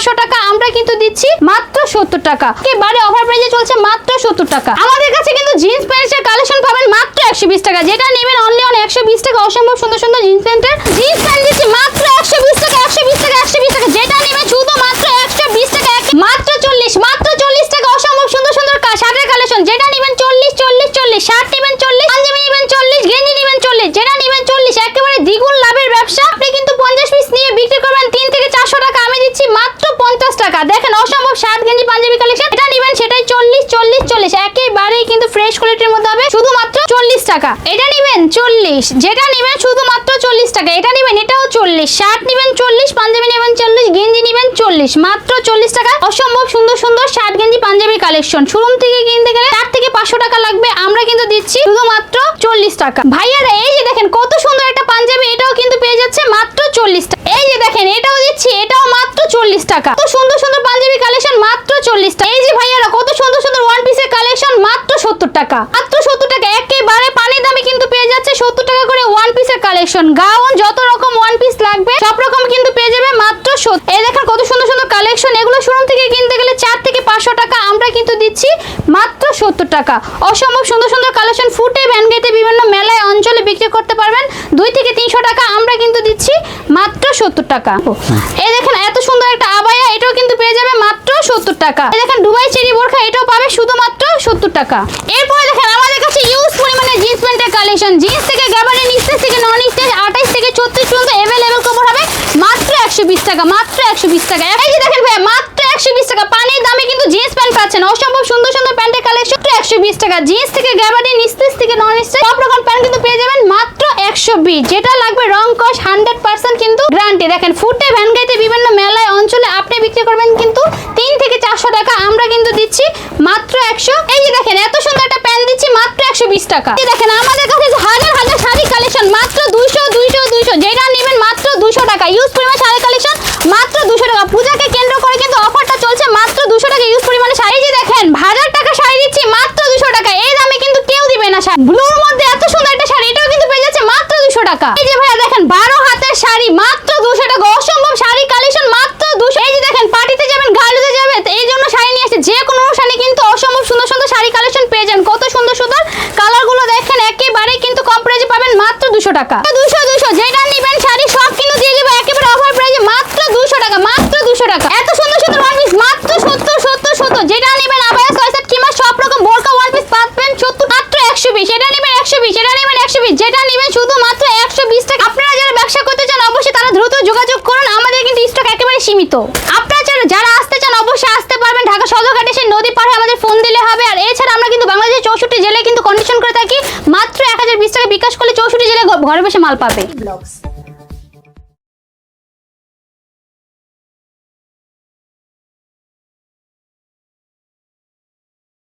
পাঁচশো টাকা, আমরা কিন্তু দিচ্ছি মাত্র সত্তর টাকা। এবারে অফার প্রাইজে চলছে মাত্র সত্তর টাকা। আমাদের কাছে কিন্তু জিন্স প্যান্টের কালেকশন পাবেন মাত্র একশো বিশ টাকা। যেটা নেবেন অনলি অন একশো বিশ টাকা। অসম্ভব সুন্দর সুন্দর জিন্স প্যান্টের জিন্স প্যান্ট দিচ্ছি মাত্র টাকা। দেখেন, অসম্ভব শার্ট গেঞ্জি পাঞ্জাবি কালেকশন এটা নেবেন সেটাই চল্লিশ চল্লিশ চল্লিশ। একেবারেই কিন্তু ফ্রেশ কোয়ালিটির মধ্যে হবে, শুধুমাত্র চল্লিশ টাকা। এটা নেবেন চল্লিশ। যেটা নেবেন শুধুমাত্র চল্লিশ টাকা। এটা নেবেন, এটাও চল্লিশ। শার্ট নেবেন চল্লিশ, পাঞ্জাবি নেবেন চল্লিশ, গেঞ্জি নেবেন চল্লিশ। মাত্র চল্লিশ টাকা। অসম্ভব সুন্দর সুন্দর শার্ট গেঞ্জি পাঞ্জাবি কালেকশন শোরুম থেকে কিনতে গেলে চার থেকে পাঁচশো টাকা লাগবে। আমরা কিন্তু দিচ্ছি শুধুমাত্র চল্লিশ টাকা। ভাইয়ারা, এই যে দেখেন কত সুন্দর একটা পাঞ্জাবি এটাও কিন্তু পেয়ে যাচ্ছে মাত্র চল্লিশ টাকা এই যে দেখেন এটাও দিচ্ছি এটাও মাত্র চল্লিশ টাকা। কত সুন্দর সুন্দর পাঞ্জাবি কালেকশন মাত্র চল্লিশ টাকা। এই যে ভাইয়ারা, কত সুন্দর সুন্দর ওয়ান পিসের কালেকশন মাত্র সত্তর টাকা। মাত্র সত্তর টাকা। একেবারে পানির দামে কিন্তু পেয়ে যাচ্ছে সত্তর টাকা করে ওয়ান পিসের কালেকশন গাউন, যত রকম ওয়ান পিস লাগবে, সব রকম কিন্তু পেয়ে যাবে মাত্র সত্তর। এই দেখেন কত সুন্দর সুন্দর কালেকশন এগুলো শোরুম থেকে কিনতে গেলে চার থেকে পাঁচশো টাকা আমরা কিন্তু দিচ্ছি মাত্র সত্তর টাকা। অসম্ভব সুন্দর সুন্দর কালেকশন ফুটে ভ্যানগেতে বিভিন্ন মেলায়, অঞ্চলে বিক্রি করতে পারবেন। দুই থেকে তিনশো টাকা আমরা কিন্তু দিচ্ছি মাত্র সত্তর টাকা। এই দেখেন এত সুন্দর একটা আবায়া এটাও কিন্তু পেয়ে যাবে মাত্র সত্তর টাকা। দেখেন, দুবাই চেরি বোরখা, এটাও পাবে শুধুমাত্র সত্তর টাকা। এরপরে দেখেন, আমাদের কাছে ইউজ পরিমাণে জিন্স প্যান্টের কালেকশন জিন্স থেকে গ্যাবারিন স্টেজ থেকে নন স্টেজ আঠাইশ থেকে ছত্রিশ পর্যন্ত অ্যাভেলেবেল কভার হবে মাত্র একশো বিশ টাকা, মাত্র একশো বিশ টাকা। এই যে দেখেন ভাই মাত্র একশো বিশ টাকা পানির দামে কিন্তু জিন্স প্যান্ট পাচ্ছেন অসম্ভব সুন্দর সুন্দর প্যান্টের কালেকশন একশো বিশ টাকা। জিন্স থেকে গ্যাবারি নিস্তেজ থেকে নন স্টেজ সব রকম প্যান্ট কিন্তু পেয়ে যাবেন মাত্র একশো বিশ। যেটা লাগবে রং কস হান্ড্রেড পার্সেন্ট কিন্তু গ্যারান্টি দেখেন, ফুটে ভ্যানগাইতে বিভিন্ন মেলায়, অঞ্চলে আপনি বিক্রি করবেন কিন্তু তিন থেকে চারশো টাকা আমরা কিন্তু দিচ্ছি মাত্র একশো। এই যে দেখেন, এত সুন্দর একটা প্যান্ট দিচ্ছি মাত্র একশো বিশ টাকা। দেখেন, আমাদের কাছে হাজার হাজার শাড়ি কালেকশন মাত্র দুইশো দুইশো দুইশো। যেটা নেবেন মাত্র দুশো টাকা। ইউজ পরিমাণ শাড়ি কালেকশন মাত্র দুশো টাকা পূজাকে কেন্দ্র করে কিন্তু অফারটা চলছে মাত্র দুশো টাকা ইউজ পরিমাণে শাড়ি যে দেখেন হাজার টাকা শাড়ি দিচ্ছি মাত্র দুশো টাকা এই দামে কিন্তু কেউ দিবে না শাড়ি ব্লুর মধ্যে এত সুন্দর একটা শাড়ি এটাও কিন্তু পেয়ে যাচ্ছে মাত্র দুশো টাকা এই যে ভাইয়া দেখেন বারো হাতের শাড়ি মাত্র দুশো টাকা অসম্ভব শাড়ি কালেকশন মাত্র দুশো এই যে দেখেন পার্টিতে যাবেন গাড়িতে যাবেন এই জন্য শাড়ি নিয়ে আসছে যে কোনো অনুষ্ঠানে কিন্তু অসম্ভব সুন্দর সুন্দর শাড়ি কালেকশন পেয়ে যান কত সুন্দর সুন্দর কালারগুলো দেখেন একেবারে কিন্তু কম প্রাইজে পাবেন মাত্র দুশো টাকা। দুশো দুশো যেটা নিবেন শাড়ি সব কিন্তু দিয়ে দেবো। একেবারে অফার প্রাইজে মাত্র দুশো টাকা, মাত্র দুশো টাকা। এত সুন্দর সুন্দর ওয়ান পিস মাত্র সত্তর সত্তর সত্তর। যেটা নেবেন আবার ছয় সেট কিংবা সব রকম বোরকা ওয়ান পিস পাবেন সত্তর, মাত্র একশো বিশ। এটা নেবেন একশো বিশ এটা নেবেন একশো বিশ। যেটা নেবেন শুধু মাত্র একশো বিশ টাকা। আপনারা যারা ব্যবসা করতে চান, অবশ্যই তারা দ্রুত যোগাযোগ করুন। আমাদের কিন্তু স্টক একেবারে সীমিত। আপনারা যারা আসতে চান, অবশ্যই আসতে পারবেন। ঢাকা সদরঘাটে সেই নদী পাড়ে আমাদের ফোন দিলে হবে। আর এছাড়া আমরা কিন্তু বাংলাদেশের চৌষট্টি জেলায় কিন্তু কন্ডিশন করে থাকি, মাত্র এক হাজার বিশ টাকা বিকাশ করলে চৌষট্টি ঘরে বসে মাল পাবে। ব্লগস